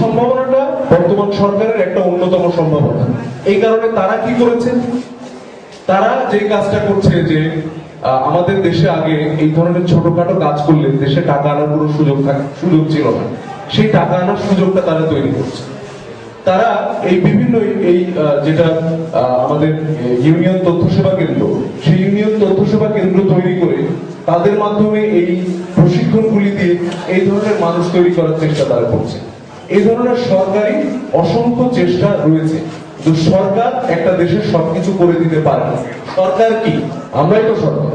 সম্ভাবনাটা বর্তমান সরকারের একটা অন্যতম সম্ভাবনা। এই কারণে তারা কি করেছে? তারা যে কাজটা করছে যে আমাদের দেশে আগে এই ধরনের ছোটখাটো কাজ করলে দেশে টাকা আনার কোনো সুযোগ সুযোগ ছিল না। সেই টাকা আনার সুযোগটা তারা তৈরি করছে। তারা এই বিভিন্ন এই যেটা আমাদের ইউনিয়ন তথ্য সেবা কেন্দ্র, সেই ইউনিয়ন তথ্য সেবা কেন্দ্র তৈরি করে তাদের মাধ্যমে এই প্রশিক্ষণগুলি দিয়ে এই ধরনের মানুষ তৈরি করার চেষ্টা তারা করছে। এই ধরনের সরকারি অসংখ্য চেষ্টা রয়েছে কিন্তু সরকার একটা দেশের সবকিছু করে দিতে পারে। সরকার কি? আমরাই তো সরকার।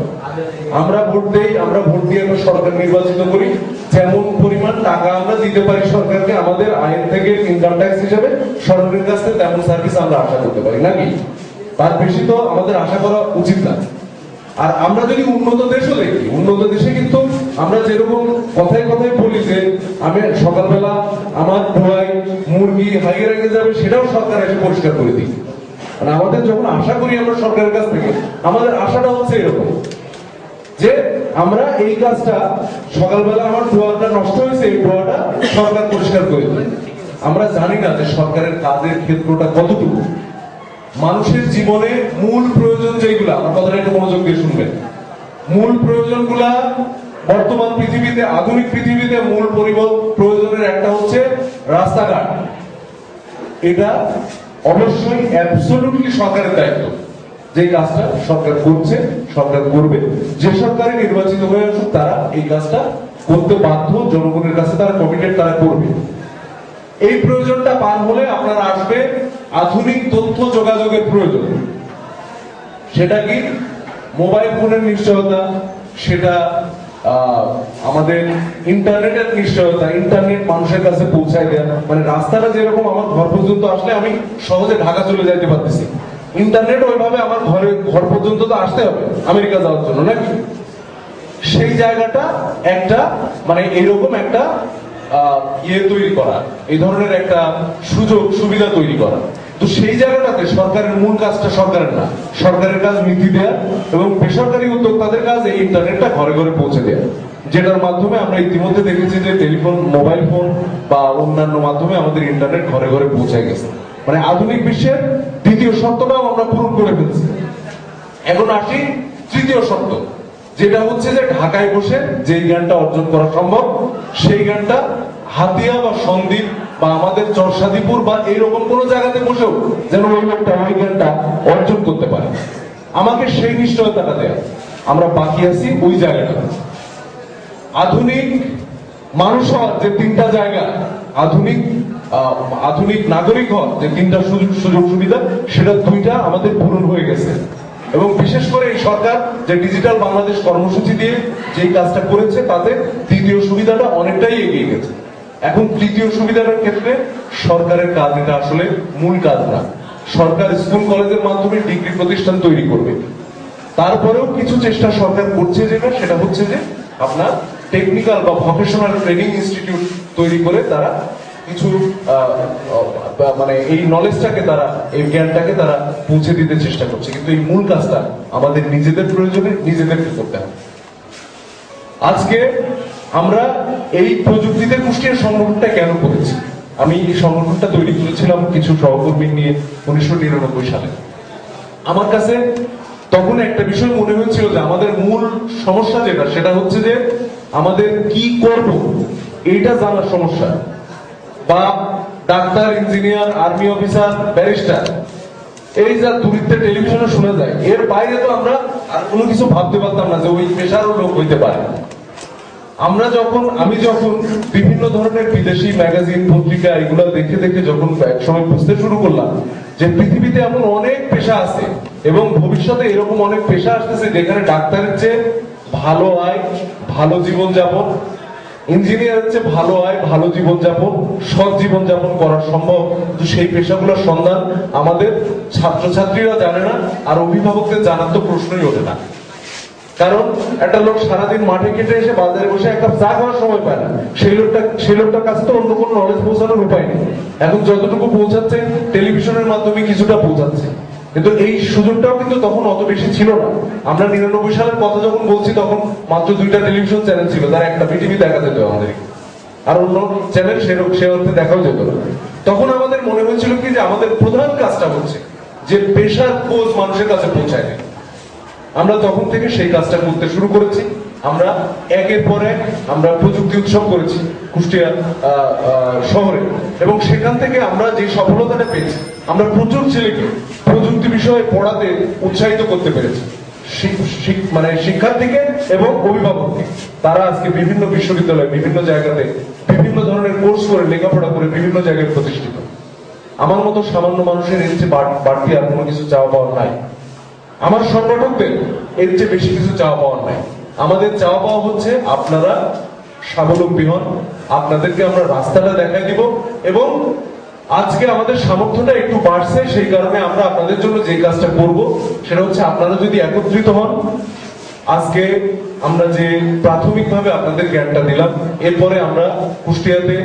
আমরা ভোট দেই, আমরা ভোট দিয়ে একটা সরকার নির্বাচিত করি। যেমন পরিমাণ টাকা আমরা দিতে পারি সরকারকে, আমাদের আইন থেকে ইনকাম ট্যাক্স হিসেবে সরকারের কাছ থেকে তেমন সার্ভিস আমরা আশা করতে পারি, নাকি? তার বেশি তো আমাদের আশা করা উচিত না। আর আমরা যদি উন্নত দেশও দেখি, উন্নত দেশে কিন্তু আমরা যেরকম কথায় কথায় বলি যে, আমি সকালবেলা আমার ধোয়াই মুরগি হাইয়ে রেখে যাবে, সেটাও সরকার এসে পরিষ্কার করে দিই মানে আমাদের যখন আশা করি আমরা সরকারের কাছ থেকে, আমাদের আশাটা হচ্ছে এরকম যে, আমরা এই কাজটা সকালবেলা আমার ধোয়াটা নষ্ট হয়েছে, এই ধোয়াটা সরকার পরিষ্কার করে দেবে আমরা জানি না যে সরকারের কাজের ক্ষেত্রটা কতটুকু। মানুষের জীবনে মূল প্রয়োজন যেগুলা, আমার কথাটা একটু মনোযোগ দিয়ে শুনবেন। মূল প্রয়োজনগুলা বর্তমান পৃথিবীতে, আধুনিক পৃথিবীতে মূল পরিবল প্রয়োজনের একটা হচ্ছে রাস্তাঘাট। এটা অবশ্যই অ্যাবসলিউটলি সরকারের দায়িত্ব। যে কাজটা সরকার করছে, সরকার করবে। যে সরকারে নির্বাচিত হয়ে আসুক, তারা এই কাজটা করতে বাধ্য, জনগণের কাছে তারা কমিটেড তারা করবে। এই প্রয়োজনটা পার হলে আপনার আসবে আধুনিক তথ্য যোগাযোগের প্রয়োজন। সেটা কি? মোবাইল ফোনের নিশ্চয়তা, সেটা আমাদের ইন্টারনেটের নিশ্চয়তা, ইন্টারনেট মানুষের কাছে পৌঁছায় দেওয়া মানে রাস্তাটা যেরকম আমার ঘর পর্যন্ত আসলে আমি সহজে ঢাকা চলে যাইতে পারতেছি। ইন্টারনেট ওইভাবে আমার ঘরে, ঘর পর্যন্ত তো আসতে হবে আমেরিকা যাওয়ার জন্য, নাকি? সেই জায়গাটা একটা মানে এরকম একটা ইয়ে তৈরি করা, এই ধরনের একটা সুযোগ, সুবিধা তৈরি করা। তো সেই জায়গাটাতে সরকারের মূল কাজটা সরকারের না। সরকারের কাজ নীতি দেয়া এবং বেসরকারি উদ্যোক্তাদের কাজ এই ইন্টারনেটটা ঘরে ঘরে পৌঁছে দেয়া। যেটার মাধ্যমে আমরা ইতিমধ্যে দেখেছি যে টেলিফোন, মোবাইল ফোন বা অন্যান্য মাধ্যমে আমাদের ইন্টারনেট ঘরে ঘরে পৌঁছে গেছে। মানে আধুনিক বিশ্বের দ্বিতীয় শর্তটাও আমরা পূরণ করে ফেলছি। এখন আসি তৃতীয় শর্ত যেটা হচ্ছে যে ঢাকায় বসে যেই জ্ঞানটা অর্জন করা সম্ভব, সেই জ্ঞানটা হাতিয়া বা সন্দ্বীপ বা আমাদের চরসাদিপুর বা এইরকম কোন জায়গাতে বসেও যেন ওই লোকটা, ওই জ্ঞানটা অর্জন করতে পারে। আমাকে সেই নিশ্চয়তাটা দেয়। আমরা বাকি আছি ওই জায়গাটা। আধুনিক মানুষ হওয়ার যে তিনটা জায়গা, আধুনিক আধুনিক নাগরিক হওয়ার যে তিনটা সুযোগ সুযোগ সুবিধা, সেটা দুইটা আমাদের পূরণ হয়ে গেছে। এবং বিশেষ করে এই সরকার যে ডিজিটাল বাংলাদেশ কর্মসূচি দিয়ে যে কাজটা করেছে, তাতে দ্বিতীয় সুবিধাটা অনেকটাই এগিয়ে গেছে। এখন তৃতীয় সুবিধাটার ক্ষেত্রে সরকারের কাজ এটা আসলে মূল কাজ না। সরকার স্কুল, কলেজের মাধ্যমে ডিগ্রি প্রতিষ্ঠান তৈরি করবে। তারপরেও কিছু চেষ্টা সরকার করছে যেটা, সেটা হচ্ছে যে আপনার টেকনিক্যাল বা ভকেশনাল ট্রেনিং ইনস্টিটিউট তৈরি করে তারা কিছু মানে এই নলেজটাকে তারা, এই জ্ঞানটাকে তারা পৌঁছে দিতে চেষ্টা করছে। কিন্তু এই মূল কাজটা আমাদের নিজেদের প্রয়োজনে নিজেদেরকে করতে হবে। আজকে আমরা এই প্রযুক্তিতে কুষ্টিয়ার সংগঠনটা কেন করেছে? আমি এই সংগঠনটা তৈরি করেছিলাম কিছু সহকর্মী নিয়ে উনিশশো নিরানব্বই সালে। আমার কাছে তখন একটা বিষয় মনে হয়েছিল যে আমাদের মূল সমস্যা যেটা, সেটা হচ্ছে যে আমাদের কি করব, এইটা জানার সমস্যা। বা doctor, engineer, army officer, barrister, এই যা দূরিত্বে টেলিভিশনে শোনা যায়, এর বাইরে তো আমরা আর কোনো কিছু ভাবতে পারতাম না যে ওই পেশারও লোক হইতে পারে। আমরা যখন, আমি যখন বিভিন্ন ধরনের বিদেশি ম্যাগাজিন পত্রিকা এগুলো দেখে দেখে যখন এক সময় বুঝতে শুরু করলাম যে পৃথিবীতে এমন অনেক পেশা আছে এবং ভবিষ্যতে এরকম অনেক পেশা আসতেছে যেখানে ডাক্তারের চেয়ে ভালো আয়, ভালো জীবন যাপন ইঞ্জিনিয়ার হচ্ছে ভালো আয়, ভালো জীবন যাপন সৎ জীবন যাপন করা সম্ভব। কিন্তু সেই পেশাগুলোর সন্ধান আমাদের ছাত্রছাত্রীরা জানে না, আর অভিভাবকদের জানার তো প্রশ্নই ওঠে না। কারণ একটা লোক সারাদিন মাঠে কেটে এসে বাজারে বসে একটা চা খাওয়ার সময় পায় না। সেই লোকটা, সেই লোকটার কাছে তো অন্য কোনো নলেজ পৌঁছানোর উপায় নেই। এখন যতটুকু পৌঁছাচ্ছে টেলিভিশনের মাধ্যমে কিছুটা পৌঁছাচ্ছে। কিন্তু এই সুযোগটাও কিন্তু তখন অত বেশি ছিল না। আমরা নিরানব্বই সালের কথা যখন বলছি, তখন মাত্র দুইটা টেলিভিশন চ্যানেল ছিল। তার একটা বিটিভি দেখা যেত আমাদের। আর অন্য চ্যানেল সেরকম সে অর্থে দেখাও যেত না। তখন আমাদের মনে হয়েছিল কি যে আমাদের প্রধান কাজটা হচ্ছে যে পেশার খোঁজ মানুষের কাছে পৌঁছায় আমরা তখন থেকে সেই কাজটা করতে শুরু করেছি। আমরা একের পর এক আমরা প্রযুক্তি উৎসব করেছি কুষ্টিয়া শহরে। এবং সেখান থেকে আমরা যে সফলতাটা পেয়েছি, আমরা প্রচুর ছেলেকে প্রযুক্তি বিষয়ে পড়াতে উৎসাহিত করতে পেরেছি। মানে শিক্ষার্থীকে এবং অভিভাবককে। তারা আজকে বিভিন্ন বিশ্ববিদ্যালয়ে, বিভিন্ন জায়গাতে, বিভিন্ন ধরনের কোর্স করে, লেখাপড়া করে বিভিন্ন জায়গায় প্রতিষ্ঠিত। আমার মতো সামান্য মানুষের এর চেয়ে বাড়তি আর কোনো কিছু চাওয়া পাওয়া নাই। আমার সংগঠকদের এর চেয়ে বেশি কিছু চাওয়া পাওয়ার নাই। আমাদের চাওয়া পাওয়া হচ্ছে আপনারা স্বাবলম্বী হন, আপনাদেরকে আমরা রাস্তাটা দেখাই দিব এবং আজকে আমাদের সামর্থ্যটা একটু বাড়ছে, সেই কারণে আমরা আপনাদের জন্য যে কাজটা করব সেটা হচ্ছে আপনারা যদি একত্রিত হন, আজকে আমরা যে প্রাথমিকভাবে আপনাদের জ্ঞানটা দিলাম, এরপরে আমরা কুষ্টিয়াতে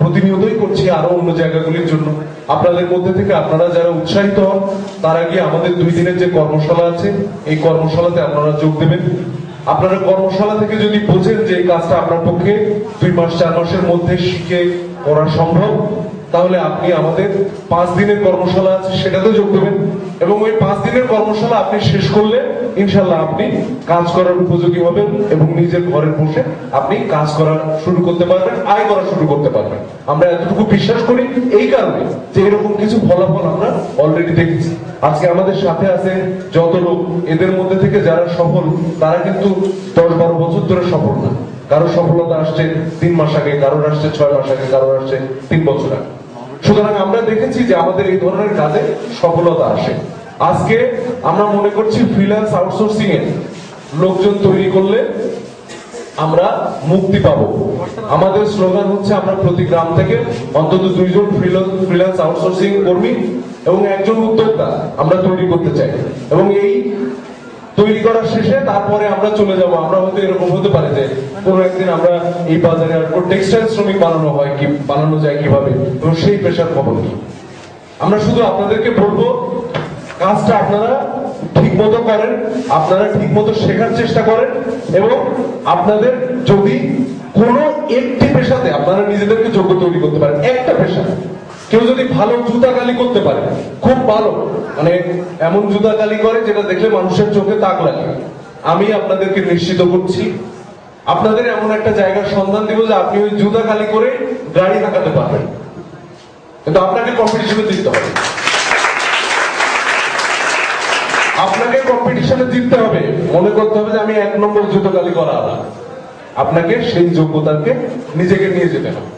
প্রতিনিয়তই করছি আরও অন্য জায়গাগুলির জন্য। আপনাদের মধ্যে থেকে আপনারা যারা উৎসাহিত হন, তারা গিয়ে আমাদের দুই দিনের যে কর্মশালা আছে, এই কর্মশালাতে আপনারা যোগ দেবেন। আপনারা কর্মশালা থেকে যদি বোঝেন যে এই কাজটা আপনার পক্ষে দুই মাস, চার মাসের মধ্যে শিখে করা সম্ভব, তাহলে আপনি আমাদের পাঁচ দিনের কর্মশালা আছে সেটাতে যোগ দেবেন। এবং ওই পাঁচ দিনের কর্মশালা আপনি শেষ করলে ইনশাল্লাহ আপনি কাজ করার উপযোগী হবেন এবং নিজের ঘরে বসে আপনি কাজ করা শুরু করতে পারবেন, আয় করা শুরু করতে পারবেন। আমরা এতটুকু বিশ্বাস করি এই কারণে যে এরকম কিছু ফলাফল আমরা অলরেডি দেখেছি। আজকে আমাদের সাথে আছে যত লোক, এদের মধ্যে থেকে যারা সফল, তারা কিন্তু দশ বারো বছর ধরে সফল না। কারও সফলতা আসছে তিন মাস আগে, কারোর আসছে ছয় মাস আগে, কারোর আসছে তিন বছর আগে। সুতরাং আমরা দেখেছি যে আমাদের এই ধরনের কাজে সফলতা আসে। আজকে আমরা মনে করছি ফ্রিল্যান্স আউটসোর্সিং এ লোকজন তৈরি করলে আমরা মুক্তি পাবো। আমাদের স্লোগান হচ্ছে আমরা প্রতি গ্রাম থেকে অন্তত দুইজন ফ্রিল্যান্স আউটসোর্সিং কর্মী এবং একজন উদ্যোক্তা আমরা তৈরি করতে চাই। এবং এই তৈরি করার শেষে তারপরে আমরা চলে যাব। আমরা হয়তো এরকম হতে পারে যে কোনো একদিন আমরা এই বাজারে আর টেক্সটাইল শ্রমিক বানানো হয় কি, বানানো যায় কীভাবে? এবং সেই পেশার খবর কি? আমরা শুধু আপনাদেরকে বলব কাজটা আপনারা ঠিক মতো করেন, আপনারা ঠিক মতো শেখার চেষ্টা করেন এবং আপনাদের যদি কোনো একটি পেশাতে আপনারা নিজেদেরকে যোগ্য তৈরি করতে পারেন, একটা পেশা। কেউ যদি ভালো জুতা কালি করতে পারে, খুব ভালো মানে এমন জুতা কালি করে যেটা দেখলে মানুষের চোখে তাক লাগে। আমি আপনাদেরকে নিশ্চিত করছি, আপনাদের এমন একটা জায়গার সন্ধান দিব যে আপনি ওই জুতা কালি করে গাড়ি হাঁকাতে পারবেন। কিন্তু আপনাকে কম্পিটিশনে দিতে হবে। আপনাকে কম্পিটিশনে জিততে হবে। মনে করতে হবে যে আমি এক নম্বর জুতো গালি করা আপনাকে সেই যোগ্যতাকে নিজেকে নিয়ে যেতে হবে।